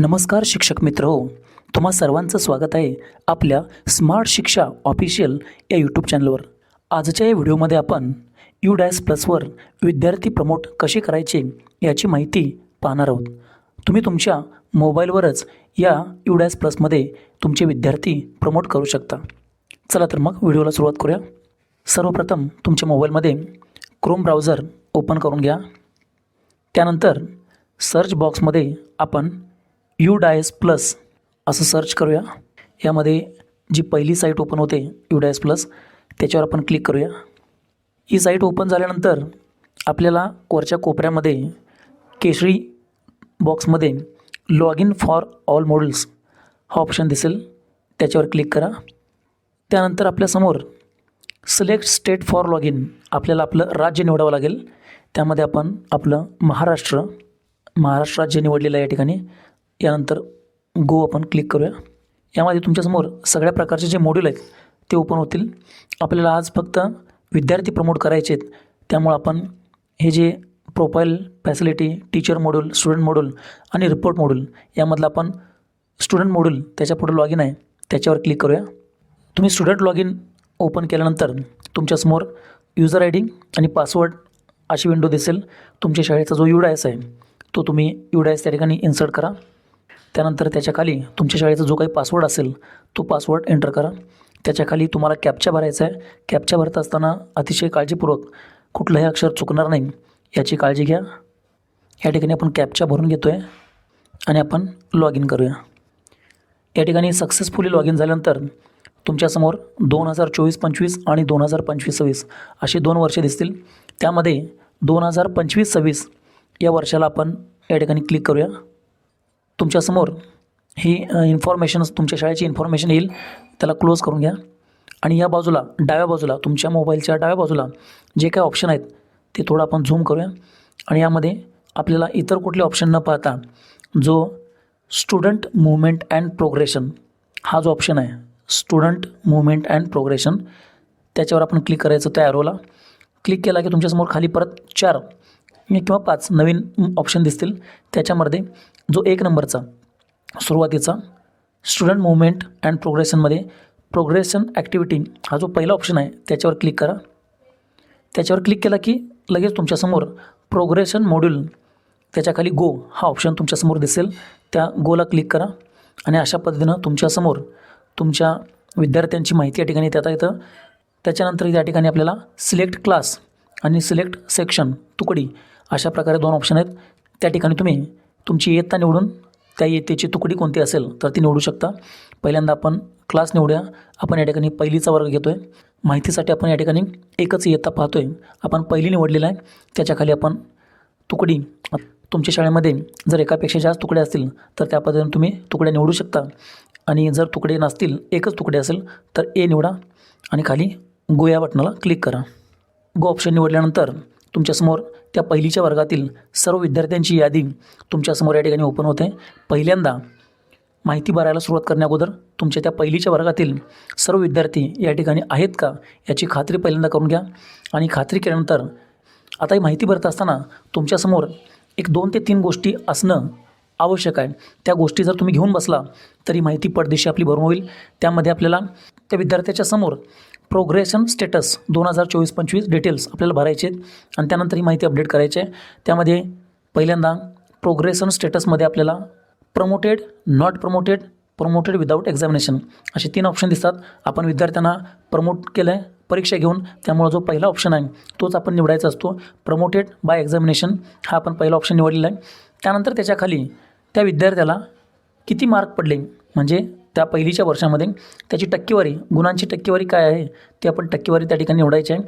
नमस्कार शिक्षक मित्र हो. तुम्हा सर्वांचं स्वागत आहे आपल्या स्मार्ट शिक्षा ऑफिशियल या यूट्यूब चॅनलवर. आजच्या या व्हिडिओमध्ये आपण यू डॅस प्लसवर विद्यार्थी प्रमोट कसे करायचे याची माहिती पाहणार आहोत. तुम्ही तुमच्या मोबाईलवरच या यू डॅस प्लसमध्ये तुमचे विद्यार्थी प्रमोट करू शकता. चला तर मग व्हिडिओला सुरुवात करूया. सर्वप्रथम तुमच्या मोबाईलमध्ये क्रोम ब्राउझर ओपन करून घ्या. त्यानंतर सर्च बॉक्समध्ये आपण यू डायस प्लस असं सर्च करूया. यामध्ये जी पहिली साईट ओपन होते यू डायस प्लस त्याच्यावर आपण क्लिक करूया. ही साईट ओपन झाल्यानंतर आपल्याला वरच्या कोपऱ्यामध्ये केशरी बॉक्समध्ये log in for all models हा ऑप्शन दिसेल. त्याच्यावर क्लिक करा. त्यानंतर आपल्यासमोर select state for log in आपल्याला आपलं राज्य निवडावं लागेल. त्यामध्ये आपण आपलं महाराष्ट्र महाराष्ट्र राज्य निवडलेलं आहे या ठिकाणी. यानंतर गो आपण क्लिक करूया. यामध्ये तुमच्यासमोर सगळ्या प्रकारचे जे मॉड्यूल आहेत ते ओपन होतील. आपल्याला आज फक्त विद्यार्थी प्रमोट करायचे आहेत. त्यामुळं आपण हे जे profile facility teacher module student module आणि रिपोर्ट मॉड्यूल यामधलं आपण स्टुडंट मॉड्यूल त्याच्या पुढे लॉग इन आहे त्याच्यावर क्लिक करूया. तुम्ही स्टुडंट लॉग इन ओपन केल्यानंतर तुमच्यासमोर युजर आय डी आणि पासवर्ड अशी विंडो दिसेल. तुमच्या शाळेचा जो युडायस आहे तो तुम्ही युडायस त्या ठिकाणी इन्सर्ट करा. त्यानंतर त्याच्याखाली तुमच्या शाळेचा जो काही पासवर्ड असेल तो पासवर्ड एंटर करा. त्याच्याखाली तुम्हाला कॅपचा भरायचा आहे. कॅपचा भरत असताना अतिशय काळजीपूर्वक कुठलंही अक्षर चुकणार नाही याची काळजी घ्या. या ठिकाणी आपण कॅपचा भरून घेतो आहे आणि आपण लॉग इन करूया. या ठिकाणी सक्सेसफुली लॉग इन झाल्यानंतर तुमच्यासमोर दोन हजार चोवीस पंचवीस आणि दोन हजार पंचवीस सव्वीस अशी दोन वर्षे दिसतील. त्यामध्ये दोन हजार पंचवीस सव्वीस या वर्षाला आपण या ठिकाणी क्लिक करूया. तुमच्यासमोर ही इन्फॉर्मेशन तुमच्या शाळेची इन्फॉर्मेशन येईल त्याला क्लोज करून घ्या. आणि या बाजूला डाव्या बाजूला तुमच्या मोबाईलच्या डाव्या बाजूला जे काय ऑप्शन आहेत ते थोडं आपण झूम करूया. आणि यामध्ये आपल्याला इतर कुठले ऑप्शन न पाहता जो स्टुडंट मुवमेंट अँड प्रोग्रेशन हा जो ऑप्शन आहे स्टुडंट मुवमेंट अँड प्रोग्रेशन त्याच्यावर आपण क्लिक करायचं त्या ॲरोला क्लिक केला की तुमच्यासमोर खाली परत चार किंवा पाच नवीन ऑप्शन दिसतील. त्याच्यामध्ये जो एक नंबरचा सुरुवातीचा स्टुडंट मुवमेंट अँड प्रोग्रेशनमध्ये प्रोग्रेशन ॲक्टिव्हिटी हा जो पहिला ऑप्शन आहे त्याच्यावर क्लिक करा. त्याच्यावर क्लिक केला की लगेच तुमच्यासमोर प्रोग्रेशन मॉड्यूल त्याच्याखाली गो हा ऑप्शन तुमच्यासमोर दिसेल. त्या गोला क्लिक करा आणि अशा पद्धतीनं तुमच्यासमोर तुमच्या विद्यार्थ्यांची माहिती या ठिकाणी देता येतं. त्याच्यानंतर त्या ठिकाणी आपल्याला सिलेक्ट क्लास आणि सिलेक्ट सेक्शन तुकडी अशा प्रकारे दोन ऑप्शन आहेत. त्या ठिकाणी तुम्ही तुमची इयत्ता निवडून त्या इयत्तेची तुकडी कोणती असेल तर ती निवडू शकता. पहिल्यांदा आपण क्लास निवडूया. आपण या ठिकाणी पहिलीचा वर्ग घेतो आहे माहितीसाठी आपण या ठिकाणी एकच इयत्ता पाहतो आहे आपण पहिली निवडलेला आहे. त्याच्याखाली आपण तुकडी तुमच्या शाळेमध्ये जर एकापेक्षा जास्त तुकडे असतील तर त्या पद्धतीने तुम्ही तुकड्या निवडू शकता. आणि जर तुकडे नसतील एकच तुकडे असेल तर ए निवडा. आणि खाली गो या बटनाला क्लिक करा. गो ऑप्शन निवडल्यानंतर तुमच्यासमोर त्या पहिलीच्या वर्गातील सर्व विद्यार्थ्यांची यादी तुमच्यासमोर या ठिकाणी ओपन होते. पहिल्यांदा माहिती भरायला सुरुवात करण्याअगोदर तुमच्या त्या पहिलीच्या वर्गातील सर्व विद्यार्थी या ठिकाणी आहेत का याची खात्री पहिल्यांदा करून घ्या. आणि खात्री केल्यानंतर आता ही माहिती भरत असताना तुमच्यासमोर एक दोन ते तीन गोष्टी असणं आवश्यक आहे. त्या गोष्टी जर तुम्ही घेऊन बसला तरी माहिती पडदेशी आपली भरून होईल. त्यामध्ये आपल्याला त्या विद्यार्थ्याच्या समोर प्रोग्रेशन स्टेटस दोन हजार चोवीस पंचवीस डिटेल्स आपल्याला भरायचे आहेत. आणि त्यानंतर ही माहिती अपडेट करायची आहे. त्यामध्ये पहिल्यांदा प्रोग्रेशन स्टेटसमध्ये आपल्याला promoted not promoted promoted without examination असे तीन ऑप्शन दिसतात. आपण विद्यार्थ्यांना प्रमोट केलं आहे परीक्षा घेऊन त्यामुळं जो पहिला ऑप्शन आहे तोच आपण निवडायचा असतो. प्रमोटेड बाय एक्झामिनेशन हा आपण पहिला ऑप्शन निवडलेला आहे. त्यानंतर त्याच्याखाली त्या विद्यार्थ्याला किती मार्क पडले? म्हणजे त्या पहिलीच्या वर्षामध्ये त्याची टक्केवारी गुणांची टक्केवारी काय आहे ती आपण टक्केवारी त्या ठिकाणी निवडायची आहे.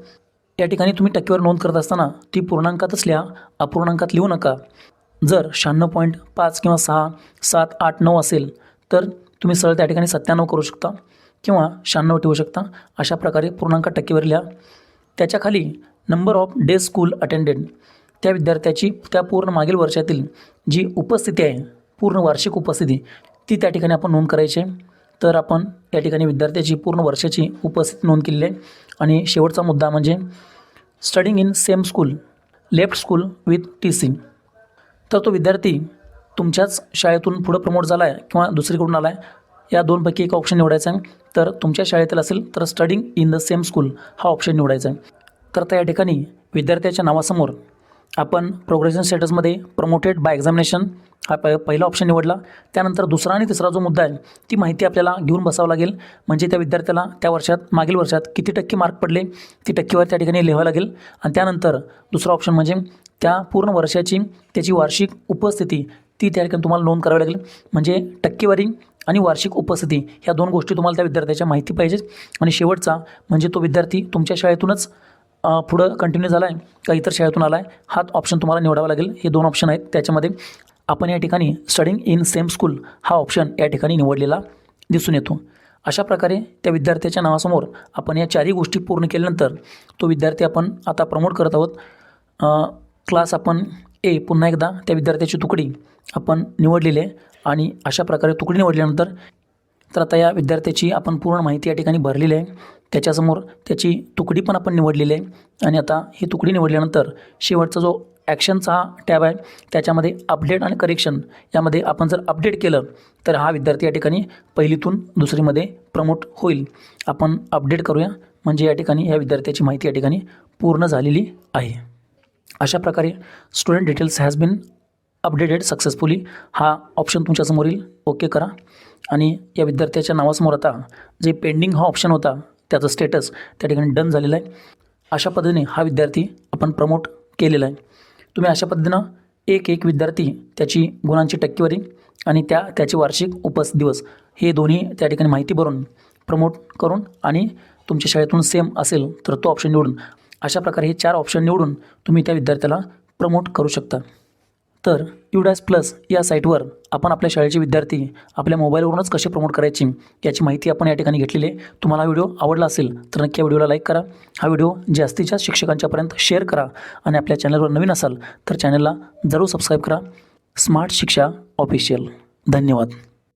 या ठिकाणी तुम्ही टक्केवारी नोंद करत असताना ती पूर्णांकातच लिहा अपूर्णांकात लिहू नका. जर शहाण्णव पॉईंट पाच किंवा सहा सात आठ नऊ असेल तर तुम्ही सरळ त्या ठिकाणी सत्त्याण्णव करू शकता किंवा शहाण्णव ठेवू शकता. अशा प्रकारे पूर्णांक टक्केवारी लिहा. त्याच्याखाली number of day school attended. त्या विद्यार्थ्याची त्या पूर्ण मागील वर्षातील जी उपस्थिती आहे पूर्ण वार्षिक उपस्थिती ती त्या ठिकाणी आपण नोंद करायची आहे. तर आपण या ठिकाणी विद्यार्थ्याची पूर्ण वर्षाची उपस्थिती नोंद केलेली आहे. आणि शेवटचा मुद्दा म्हणजे studying in same school left school with T C तर तो विद्यार्थी तुमच्याच शाळेतून पुढं प्रमोट झाला आहे किंवा दुसरीकडून आला आहे या दोनपैकी एक ऑप्शन निवडायचा आहे. तर तुमच्या शाळेतील असेल तर studying in the same school हा ऑप्शन निवडायचा आहे. तर आता या ठिकाणी विद्यार्थ्याच्या नावासमोर आपण प्रोग्रेशन स्टेटसमध्ये प्रमोटेड बाय एक्झामिनेशन हा प पहिला ऑप्शन निवडला. त्यानंतर दुसरा आणि तिसरा जो मुद्दा आहे ती माहिती आपल्याला घेऊन बसावं लागेल. म्हणजे त्या विद्यार्थ्याला त्या वर्षात मागील वर्षात किती टक्के मार्क पडले ती टक्केवारी त्या ठिकाणी लिहावं लागेल. आणि त्यानंतर दुसरा ऑप्शन म्हणजे त्या पूर्ण वर्षाची त्याची वार्षिक उपस्थिती ती त्या ठिकाणी तुम्हाला नोंद करावी लागेल. म्हणजे टक्केवारी आणि वार्षिक उपस्थिती ह्या दोन गोष्टी तुम्हाला त्या विद्यार्थ्याच्या माहिती पाहिजेत. आणि शेवटचा म्हणजे तो विद्यार्थी तुमच्या शाळेतूनच पुढं कंटिन्यू झाला आहे का इतर शाळेतून आला आहे हा ऑप्शन तुम्हाला निवडावा लागेल. हे दोन ऑप्शन आहेत त्याच्यामध्ये. आपण या ठिकाणी स्टडिंग इन सेम स्कूल हा ऑप्शन या ठिकाणी निवडलेला दिसून येतो. अशा प्रकारे त्या विद्यार्थ्याच्या नावासमोर आपण या चारही गोष्टी पूर्ण केल्यानंतर तो विद्यार्थी आपण आता प्रमोट करत आहोत. क्लास आपण ए पुन्हा एकदा त्या विद्यार्थ्याची तुकडी आपण निवडलेली आहे आणि अशा प्रकारे तुकडी निवडल्यानंतर तर आता या विद्यार्थ्याची आपण पूर्ण माहिती या ठिकाणी भरलेली आहे. त्याच्यासमोर त्याची तुकडी पण आपण निवडलेली आहे आणि आता ही तुकडी निवडल्यानंतर शेवटचा जो ॲक्शनचा हा टॅब आहे. त्याच्यामध्ये अपडेट आणि करेक्शन यामध्ये आपण जर अपडेट केलं तर हा विद्यार्थी या ठिकाणी पहिलीतून दुसरीमध्ये प्रमोट होईल. आपण अपडेट करूया. म्हणजे या ठिकाणी या विद्यार्थ्याची माहिती या ठिकाणी पूर्ण झालेली आहे. अशा प्रकारे student details has been updated successfully हा ऑप्शन तुमच्यासमोर येईल. ओके करा. आणि या विद्यार्थ्याच्या नावासमोर आता जे पेंडिंग हा ऑप्शन होता त्याचं स्टेटस त्या ठिकाणी डन झालेलं आहे. अशा पद्धतीने हा विद्यार्थी आपण प्रमोट केलेला आहे. तुम्ही अशा पद्धतीनं एक एक विद्यार्थी त्याची गुणांची टक्केवारी आणि त्या त्याचे वार्षिक उपस दिवस हे दोन्ही त्या ठिकाणी माहिती भरून प्रमोट करून आणि तुमच्या शाळेतून सेम असेल तर तो ऑप्शन निवडून अशा प्रकारे हे चार ऑप्शन निवडून तुम्ही त्या विद्यार्थ्याला प्रमोट करू शकता. तर युडॅस प्लस या साईटवर आपण आपल्या शाळेचे विद्यार्थी आपल्या मोबाईलवरूनच कसे प्रमोट करायची याची माहिती आपण या ठिकाणी घेतलेली आहे. तुम्हाला हा व्हिडिओ आवडला असेल तर नक्की या व्हिडिओला लाईक करा. हा व्हिडिओ जास्तीत जास्त शिक्षकांच्यापर्यंत शेअर करा आणि आपल्या चॅनलवर नवीन असाल तर चॅनलला जरूर सबस्क्राईब करा. स्मार्ट शिक्षा ऑफिशियल धन्यवाद.